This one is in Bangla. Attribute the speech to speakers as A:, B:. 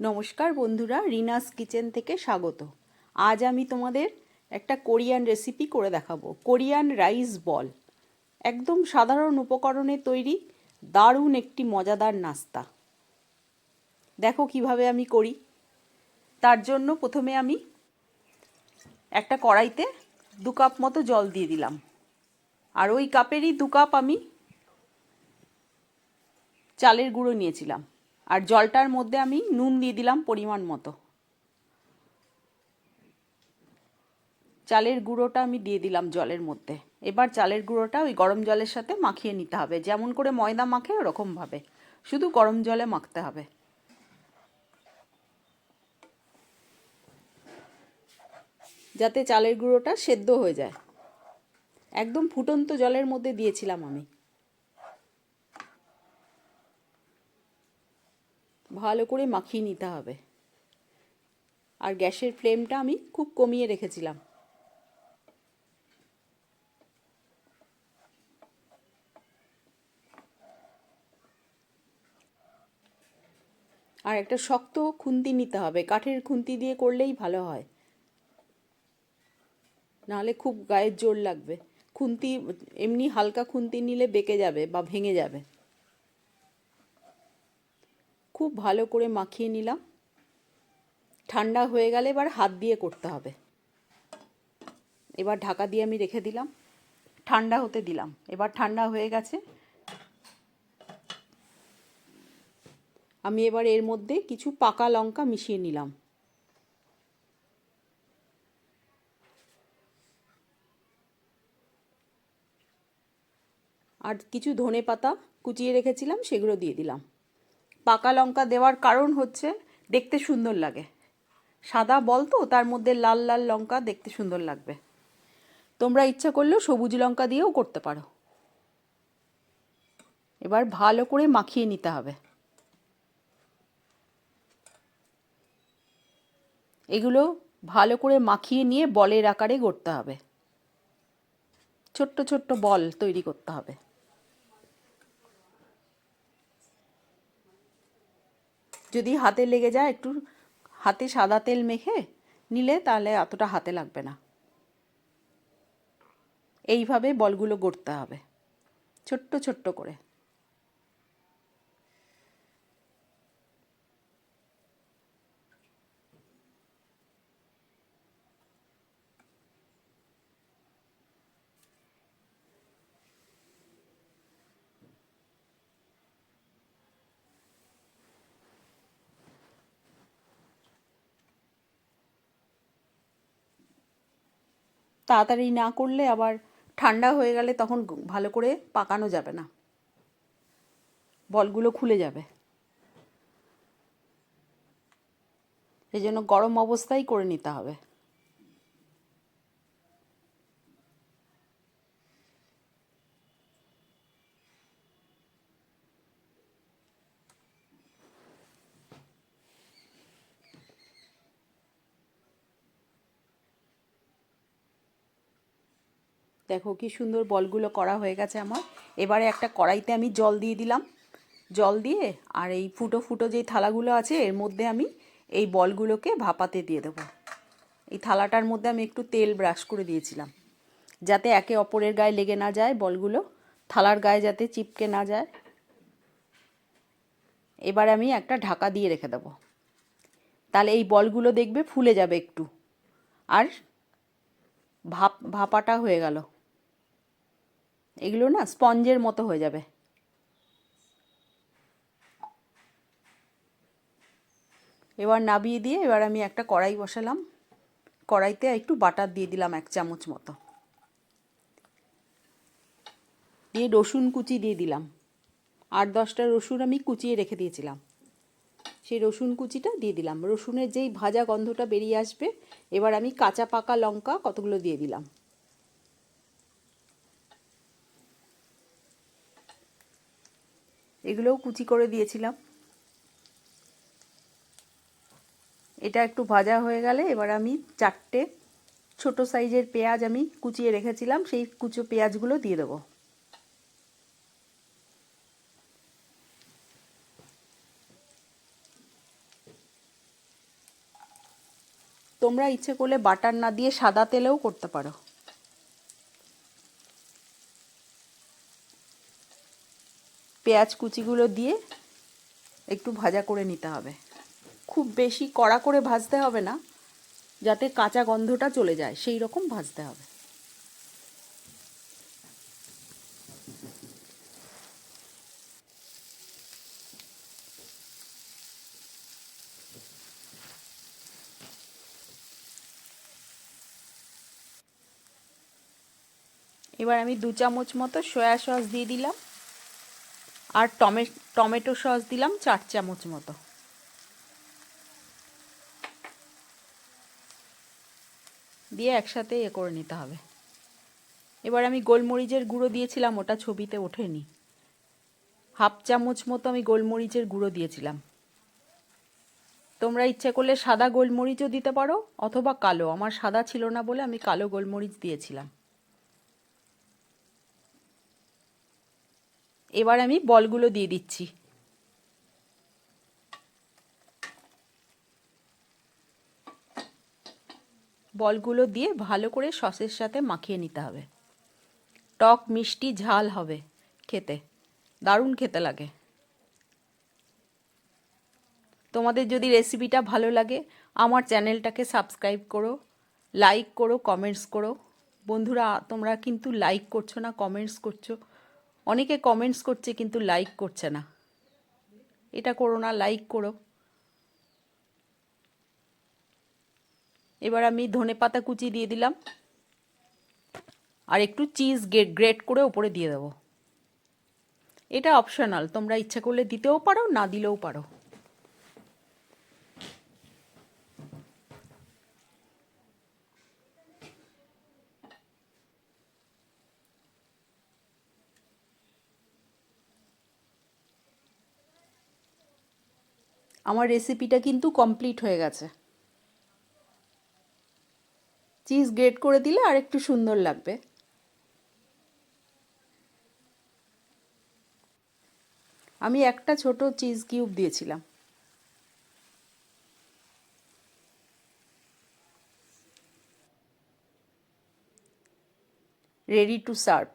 A: নমস্কার বন্ধুরা, রিনাস কিচেন থেকে স্বাগত। আজ আমি তোমাদের একটা কোরিয়ান রেসিপি করে দেখাবো। Korean rice ball. একদম সাধারণ উপকরণে তৈরি, দারুণ একটি মজাদার নাস্তা। দেখো কীভাবে আমি করি। তার জন্য প্রথমে আমি একটা কড়াইতে দু কাপ মতো জল দিয়ে দিলাম। আর ওই কাপেরই দু কাপ আমি চালের গুঁড়ো নিয়েছিলাম। আর জলটার মধ্যে আমি নুন দিয়ে দিলাম পরিমাণ মতো। চালের গুঁড়োটা আমি দিয়ে দিলাম জলের মধ্যে। এবার চালের গুঁড়োটা ওই গরম জলের সাথে মাখিয়ে নিতে হবে। যেমন করে ময়দা মাখে, ওরকমভাবে। শুধু গরম জলে মাখতে হবে। যাতে চালের গুঁড়োটা সেদ্ধ হয়ে যায়। একদম ফুটন্ত জলের মধ্যে দিয়েছিলাম আমি। ভালো করে মাখিয়ে নিতে হবে। আর গ্যাসের ফ্লেমটা আমি খুব কমিয়ে রেখেছিলাম। আর একটা শক্ত খুন্তি নিতে হবে। কাঠের খুন্তি দিয়ে করলেই ভালো হয়। নাহলে খুব গায়ের জোর লাগবে। খুন্তি, এমনি হালকা খুন্তি নিলে বেঁকে যাবে বা ভেঙে যাবে। খুব ভালো করে মাখিয়ে নিলাম। ঠান্ডা হয়ে গেলে এবার হাত দিয়ে করতে হবে। এবার ঢাকা দিয়ে আমি রেখে দিলাম। ঠান্ডা হতে দিলাম। এবার ঠান্ডা হয়ে গেছে। আমি এবার এর মধ্যে কিছু পাকা লঙ্কা মিশিয়ে নিলাম। আর কিছু ধনে পাতা কুচিয়ে রেখেছিলাম, সেগুলো দিয়ে দিলাম। পাকা লঙ্কা দেওয়ার কারণ হচ্ছে দেখতে সুন্দর লাগে। সাদা বল তো, তার মধ্যে লাল লাল লঙ্কা দেখতে সুন্দর লাগবে। তোমরা ইচ্ছা করলেও সবুজ লঙ্কা দিয়েও করতে পারো। এবার ভালো করে মাখিয়ে নিতে হবে। এগুলো ভালো করে মাখিয়ে নিয়ে বলের আকারে গড়তে হবে। ছোট্ট ছোট্ট বল তৈরি করতে হবে। যদি হাতে লেগে যায় একটু হাতে সাদা তেল মেখে নিলে তাহলে এতটা হাতে লাগবে না। এইভাবে বলগুলো গড়তে হবে। ছোট্ট ছোট্ট করে। তাড়াতাড়ি না করলে আবার ঠান্ডা হয়ে গেলে তখন ভালো করে পাকানো যাবে না। বলগুলো খুলে যাবে। এই জন্য গরম অবস্থায় করে নিতে হবে। দেখো কি সুন্দর বলগুলো করা হয়ে গেছে আমার। এবারে একটা কড়াইতে আমি জল দিয়ে দিলাম। জল দিয়ে আর এই ফুটো ফুটো যেই থালাগুলো আছে, এর মধ্যে আমি এই বলগুলোকে ভাপাতে দিয়ে দেবো। এই থালাটার মধ্যে আমি একটু তেল ব্রাশ করে দিয়েছিলাম। যাতে একে অপরের গায়ে লেগে না যায় বলগুলো, থালার গায়ে যাতে চিপকে না যায়। এবার আমি একটা ঢাকা দিয়ে রেখে দেবো। তাহলে এই বলগুলো দেখবে ফুলে যাবে একটু। আর ভাপ, ভাপাটা হয়ে গেল। এগুলো না স্পঞ্জের মতো হয়ে যাবে। এবার নাবিয়ে দিয়ে এবার আমি একটা কড়াই বসালাম। কড়াইতে একটু বাটার দিয়ে দিলাম এক চামচ মতো। দিয়ে রসুন কুচি দিয়ে দিলাম। আট দশটা রসুন আমি কুচিয়ে রেখে দিয়েছিলাম। সেই রসুন কুচিটা দিয়ে দিলাম। রসুনের যেই ভাজা গন্ধটা বেরিয়ে আসবে, এবার আমি কাঁচা পাকা লঙ্কা কতগুলো দিয়ে দিলাম। এগুলোও কুচি করে দিয়েছিলাম। এটা একটু ভাজা হয়ে গেলে এবার আমি চারটে ছোট সাইজের পেঁয়াজ আমি কুচিয়ে রেখেছিলাম, সেই কুচো পেঁয়াজগুলো দিয়ে দেবো। তোমরা ইচ্ছে করলে বাটার না দিয়ে সাদা তেলেও করতে পারো। পেঁয়াজ কুচিগুলো দিয়ে একটু ভাজা করে নিতে হবে। খুব বেশি কড়া করে ভাজতে হবে না, যাতে কাঁচা গন্ধটা চলে যায়, সেই রকম ভাজতে হবে। এবার আমি দু চামচ মতো সয়া সস দিয়ে দিলাম। আর টমে, টমেটো সস দিলাম চার চামচ মতো। দিয়ে একসাথে এ করে নিতে হবে। এবার আমি গোলমরিচের গুঁড়ো দিয়েছিলাম, ওটা ছবিতে ওঠেনি। হাফ চামচ মতো আমি গোলমরিচের গুঁড়ো দিয়েছিলাম। তোমরা ইচ্ছে করলে সাদা গোলমরিচও দিতে পারো অথবা কালো, আমার সাদা ছিল না বলে আমি কালো গোলমরিচ দিয়েছিলাম। এবার আমি বলগুলো দিয়ে দিচ্ছি। বলগুলো দিয়ে ভালো করে সসের সাথে মাখিয়ে নিতে হবে। টক, মিষ্টি, ঝাল হবে খেতে। দারুণ খেতে লাগে। তোমাদের যদি রেসিপিটা ভালো লাগে, আমার চ্যানেলটাকে সাবস্ক্রাইব করো লাইক করো কমেন্টস করো। বন্ধুরা, তোমরা কিন্তু লাইক করছ না কমেন্টস করছ। অনেকে কমেন্টস করছে কিন্তু লাইক করছে না। এটা করো না লাইক করো। এবার আমি ধনে পাতা কুচি দিয়ে দিলাম। আর একটু চিজ গ্রেট করে ওপরে দিয়ে দেবো। এটা অপশনাল তোমরা ইচ্ছা করলে দিতেও পারো, না দিলেও পারো। রেসিপিটা কিন্তু কমপ্লিট হয়ে গেছে। চিজ গ্রেট করে দিলে আর একটু সুন্দর লাগবে। আমি একটা ছোট চিজ কিউব দিয়েছিলাম। Ready to serve